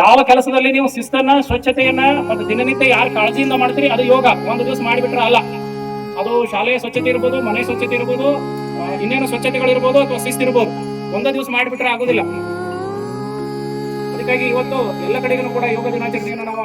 ಯಾವ ಕೆಲಸದಲ್ಲಿ ನೀವು ಶಿಸ್ತನ್ನ, ಸ್ವಚ್ಛತೆಯನ್ನ ಮತ್ತು ದಿನನಿತ್ಯ ಯಾರು ಕಾಳಜಿಯಿಂದ ಮಾಡ್ತೀರಿ, ಅದು ಯೋಗ. ಒಂದು ದಿವಸ ಮಾಡಿಬಿಟ್ರೆ ಅಲ್ಲ. ಅದು ಶಾಲೆಯ ಸ್ವಚ್ಛತೆ ಇರ್ಬೋದು, ಮನೆ ಸ್ವಚ್ಛತೆ ಇರ್ಬೋದು ಇನ್ನೇನು ಸ್ವಚ್ಛತೆಗಳಿರ್ಬೋದು ಅಥವಾ ಶಿಸ್ತಿರ್ಬೋದು ಒಂದೇ ದಿವಸ ಮಾಡಿಬಿಟ್ರೆ ಆಗೋದಿಲ್ಲ. ಅದಕ್ಕಾಗಿ ಇವತ್ತು ಎಲ್ಲ ಕಡೆಗೂ ಕೂಡ ಯೋಗ ದಿನಾಚರಣೆಯನ್ನು ನಾವು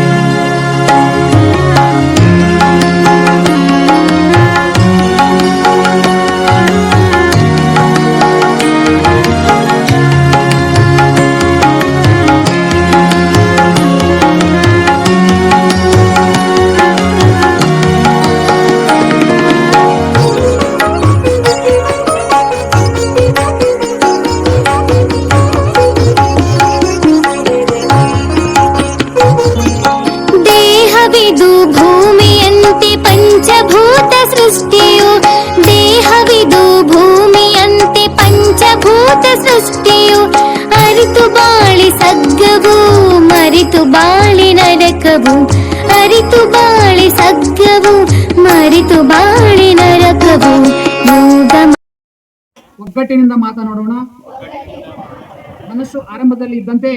ಅರಿತು ಬಾಳಿ ಸಗ್ಗವು ಮರಿತು ಬಾಳಿ ನರಕವು. ಅರಿತು ಬಾಳಿ ಸಗ್ಗವು ಮರಿತು ಬಾಳಿ ನರಕವು. ಒಗ್ಗಟ್ಟಿನಿಂದ ಮಾತನಾಡೋಣ. ಮನಸ್ಸು ಆರಂಭದಲ್ಲಿ ಇದ್ದಂತೆ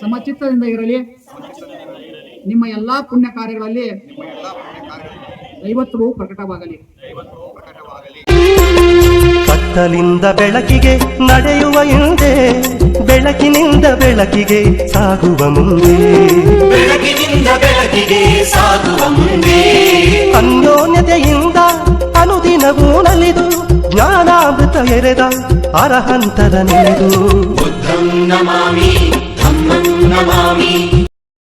ಸಮಚಿತ್ತದಿಂದ ಇರಲಿ. ನಿಮ್ಮ ಎಲ್ಲಾ ಪುಣ್ಯ ಕಾರ್ಯಗಳಲ್ಲಿ ದೈವತ್ವವು ಪ್ರಕಟವಾಗಲಿ. ಕತ್ತಲಿಂದ ಬೆಳಕಿಗೆ ನಡೆಯುವ ಹಿಂದೆ ಬೆಳಕಿನಿಂದ ಬೆಳಕಿಗೆ ಸಾಗುವ ಮುಂದೆ. ಬೆಳಕಿನಿಂದ ಬೆಳಕಿಗೆ ಸಾಗುವ ಮುಂದೆ. ಅನ್ಯೋನ್ಯತೆಯಿಂದ ಅನುದಿನವೂ ನಲಿದು ಜ್ಞಾನಾಮೃತ ಎರೆದ ಅರಹಂತರ ನೆನೆದು. ಬುದ್ಧಂ ನಮಾಮಿ ಧಮ್ಮಂ ನಮಾಮಿ